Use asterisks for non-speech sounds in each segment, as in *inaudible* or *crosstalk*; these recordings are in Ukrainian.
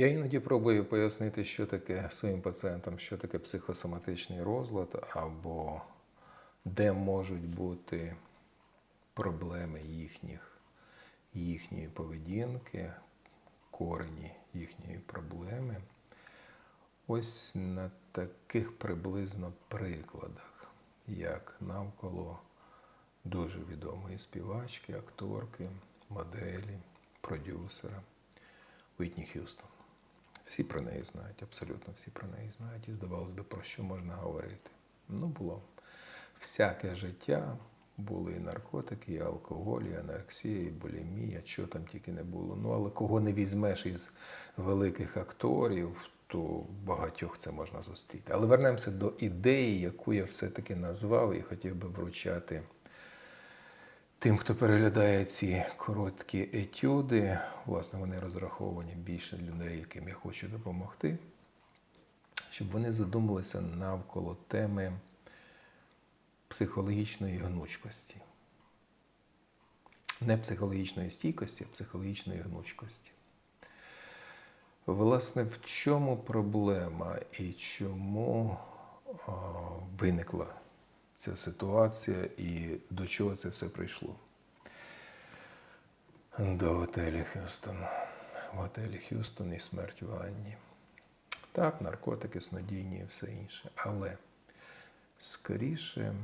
Я іноді пробую пояснити, що таке своїм пацієнтам, що таке психосоматичний розлад, або де можуть бути проблеми їхніх, їхньої поведінки, корені їхньої проблеми. Ось на таких приблизно прикладах, як навколо дуже відомої співачки, акторки, моделі, продюсера Уітні Х'юстон. Всі про неї знають, абсолютно всі про неї знають. І здавалось би, про що можна говорити. Ну, було всяке життя, були і наркотики, і алкоголь, і анорексія, і булімія, що там тільки не було. Ну, але кого не візьмеш із великих акторів, то багатьох це можна зустріти. Але вернемося до ідеї, яку я все-таки назвав і хотів би вручати тим, хто переглядає ці короткі етюди. Власне, вони розраховані більше людей, яким я хочу допомогти, щоб вони задумалися навколо теми психологічної гнучкості. Не психологічної стійкості, а психологічної гнучкості. Власне, в чому проблема і чому виникла ця ситуація і до чого це все прийшло? До готелі Х'юстон. В готелі Х'юстон і смерть в Анні. Так, наркотики, снодійні і все інше. Але скоріше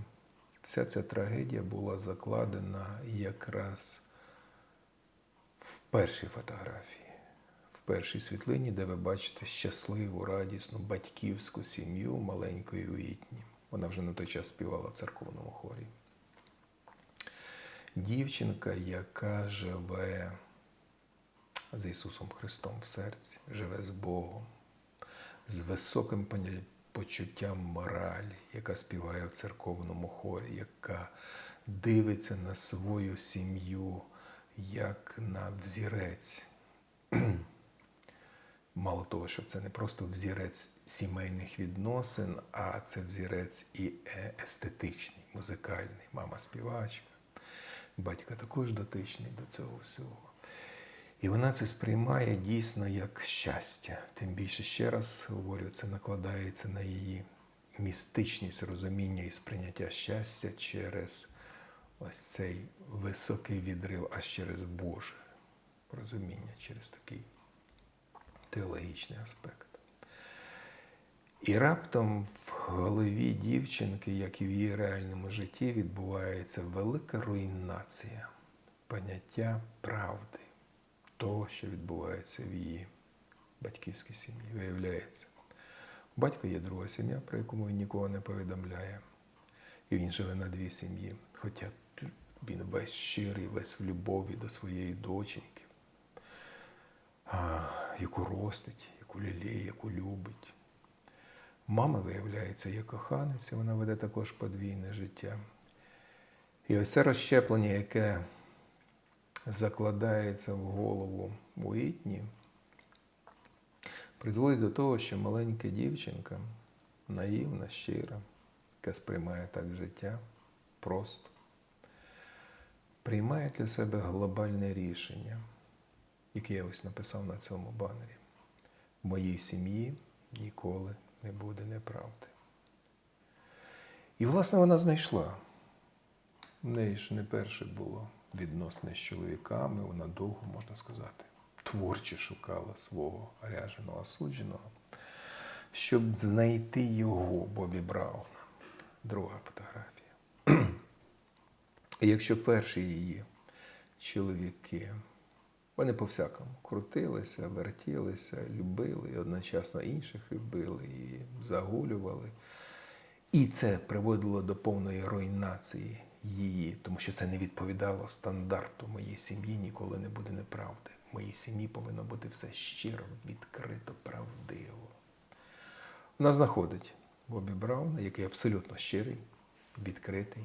вся ця трагедія була закладена якраз в першій фотографії, в першій світлині, де ви бачите щасливу, радісну батьківську сім'ю маленької Уітні. Вона вже на той час співала в церковному хорі. Дівчинка, яка живе з Ісусом Христом в серці, живе з Богом, з високим почуттям моралі, яка співає в церковному хорі, яка дивиться на свою сім'ю як на взірець. Мало того, що це не просто взірець сімейних відносин, а це взірець і е, естетичний, музикальний. Мама співачка, батько також дотичний до цього всього. І вона це сприймає дійсно як щастя. Тим більше, ще раз говорю, це накладається на її містичність, розуміння і сприйняття щастя через ось цей високий відрив, аж через Боже розуміння, через такий теологічний аспект. І раптом в голові дівчинки, як і в її реальному житті, відбувається велика руйнація поняття правди, того, що відбувається в її батьківській сім'ї. Виявляється, у батька є друга сім'я, про яку він нікого не повідомляє. І він живе на дві сім'ї. Хоча він весь щирий, весь в любові до своєї доченьки яку ростить, яку ліліє, яку любить. Мама, виявляється, є коханиця, вона веде також подвійне життя. І ось це розщеплення, яке закладається в голову Уітні, призводить до того, що маленька дівчинка, наївна, щира, яка сприймає так життя просто, приймає для себе глобальне рішення який я ось написав на цьому банері. В моїй сім'ї ніколи не буде неправди. І, власне, вона знайшла. В неї ж не перше було відносне з чоловіками, вона довго, можна сказати, творче шукала свого ряженого судженого, щоб знайти його Бобі Брауна. Друга фотографія. *clears throat* І якщо перші її чоловіки вони по-всякому крутилися, вертілися, любили, і одночасно інших любили, і загулювали. І це приводило до повної руйнації її, тому що це не відповідало стандарту моєї сім'ї, ніколи не буде неправди. В моїй сім'ї повинно бути все щиро, відкрито, правдиво. Вона знаходить Бобі Брауна, який абсолютно щирий, відкритий.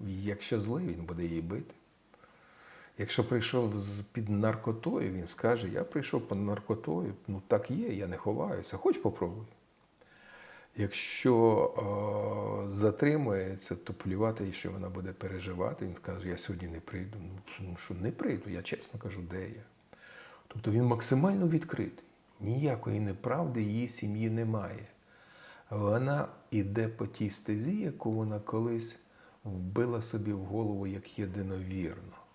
Якщо злий, він буде її бити. Якщо прийшов з під наркотою, він скаже: Я прийшов під наркотою, ну так є, я не ховаюся, хоч попробуй. Якщо е, затримується, то плювати, що вона буде переживати. Він каже, я сьогодні не прийду. Ну що не прийду, я чесно кажу, де я. Тобто він максимально відкритий, ніякої неправди її сім'ї немає. Вона іде по тій стезі, яку вона колись вбила собі в голову як єдиновірно.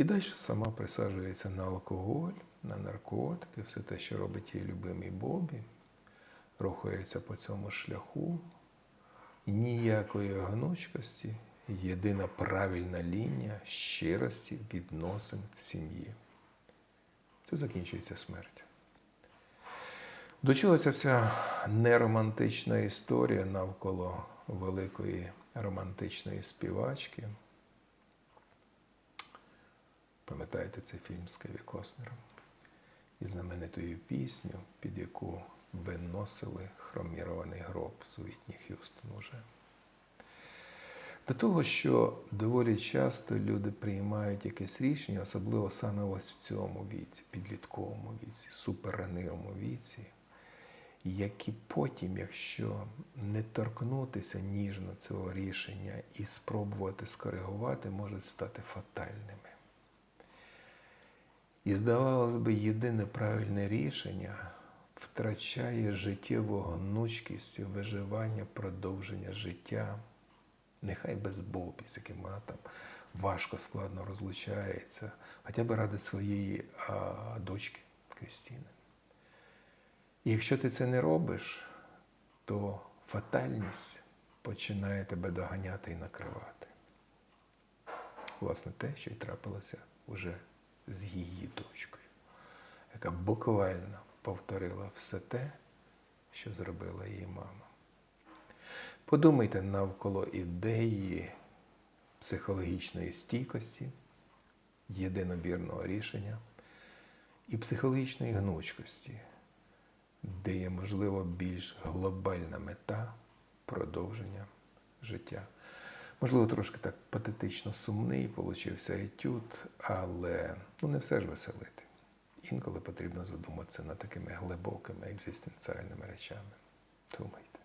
І далі сама присаджується на алкоголь, на наркотики, все те, що робить її любимий Бобі, рухається по цьому шляху. Ніякої гнучкості, єдина правильна лінія щирості відносин в сім'ї. Це закінчується смертю. До чого ця вся неромантична історія навколо великої романтичної співачки? Пам'ятаєте цей фільм з Кеві Костнером? І знаменитою пісню, під яку виносили хромірований гроб з Уітні Х'юстон уже. До того, що доволі часто люди приймають якесь рішення, особливо саме ось в цьому віці, підлітковому віці, суперранивому віці, які потім, якщо не торкнутися ніжно цього рішення і спробувати скоригувати, можуть стати фатальними. І здавалось би, єдине правильне рішення втрачає життєву гнучкість, виживання, продовження життя. Нехай без Бобі, з яким вона там важко, складно розлучається, хоча б ради своєї а, дочки Крістіни. І якщо ти це не робиш, то фатальність починає тебе доганяти і накривати. Власне, те, що й трапилося уже з її дочкою, яка буквально повторила все те, що зробила її мама. Подумайте навколо ідеї психологічної стійкості, єдиновірного рішення і психологічної гнучкості, де є, можливо, більш глобальна мета продовження життя. Можливо, трошки так патетично сумний получився етюд, але ну, не все ж веселити. Інколи потрібно задуматися над такими глибокими екзистенціальними речами. Думайте.